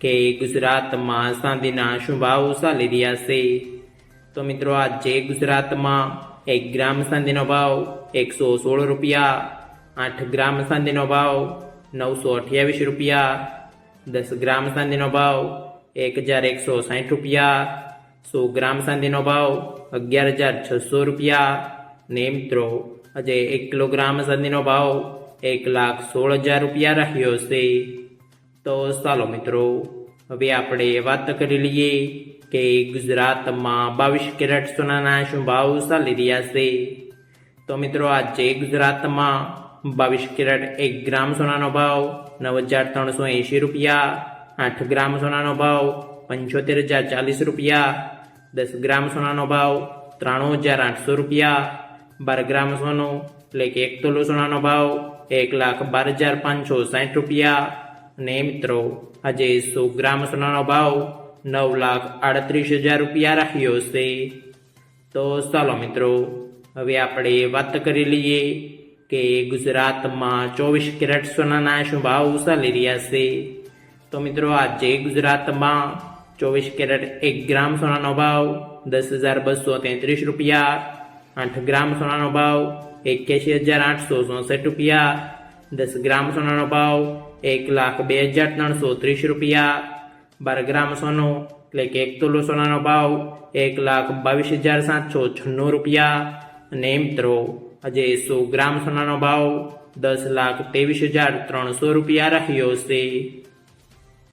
કે ગુજરાતમાં ચાંદીના શું ભાવ ચાલી રહ્યા છે. તો મિત્રો આજે ગુજરાતમાં એક ગ્રામ ચાંદીનો ભાવ એકસો સોળ રૂપિયા, આઠ ગ્રામ ચાંદીનો ભાવ નવસો અઠ્યાવીસ રૂપિયા, દસ ગ્રામ ચાંદીનો ભાવ એક હજાર એકસો સાઠ રૂપિયા, સો ગ્રામ ચાંદીનો ભાવ અગિયાર હજાર છસો રૂપિયા. ને મિત્રો આજે એક કિલોગ્રામ ચાંદીનો ભાવ એક લાખ સોળ હજાર રૂપિયા રહ્યો છે. તો ચાલો મિત્રો, હવે આપણે વાત કરી લઈએ કે ગુજરાતમાં બાવીસ કેરેટ સોનાના શું ભાવ ચાલી રહ્યા છે. તો મિત્રો, આજે ગુજરાતમાં બાવીસ કેરેટ એક ગ્રામ સોનાનો ભાવ નવ હજાર ત્રણસો એંશી રૂપિયા, આઠ ગ્રામ સોનાનો ભાવ પંચોતેર હજાર ચાલીસ રૂપિયા, દસ ગ્રામ સોનાનો ભાવ ત્રાણું હજાર આઠસો રૂપિયા, બાર ગ્રામ સોનું એટલે કે એક તોલો સોનાનો ભાવ એક લાખ બાર હજાર પાંચસો સાઠ રૂપિયા અને મિત્રો, આજે સો ગ્રામ સોનાનો ભાવ નવ લાખ આડત્રીસ હજાર રૂપિયા રાખ્યો છે. તો ચાલો મિત્રો, હવે આપણે વાત કરી લઈએ કે ગુજરાતમાં ચોવીસ કેરેટ સોનાના શું ભાવ ચાલી રહ્યા છે. તો મિત્રો, આજે ગુજરાતમાં ચોવીસ કેરેટ એક ગ્રામ સોનાનો ભાવ દસ હજાર બસો તેત્રીસ રૂપિયા, આઠ ગ્રામ સોનાનો ભાવ એક્યાસી હજાર આઠસો ચોસઠ રૂપિયા, દસ ગ્રામ સોનાનો ભાવ એક લાખ બે હજાર ત્રણસો ત્રીસ રૂપિયા. બાર ગ્રામ સોનું, એટલે કે એક તોલો સોનાનો ભાવ એક લાખ બાવીસ હજાર સાતસો છન્નું રૂપિયા. અને મિત્રો આજે સો ગ્રામ સોનાનો ભાવ દસ લાખ ત્રેવીસ હજાર ત્રણસો રૂપિયા રહ્યો છે.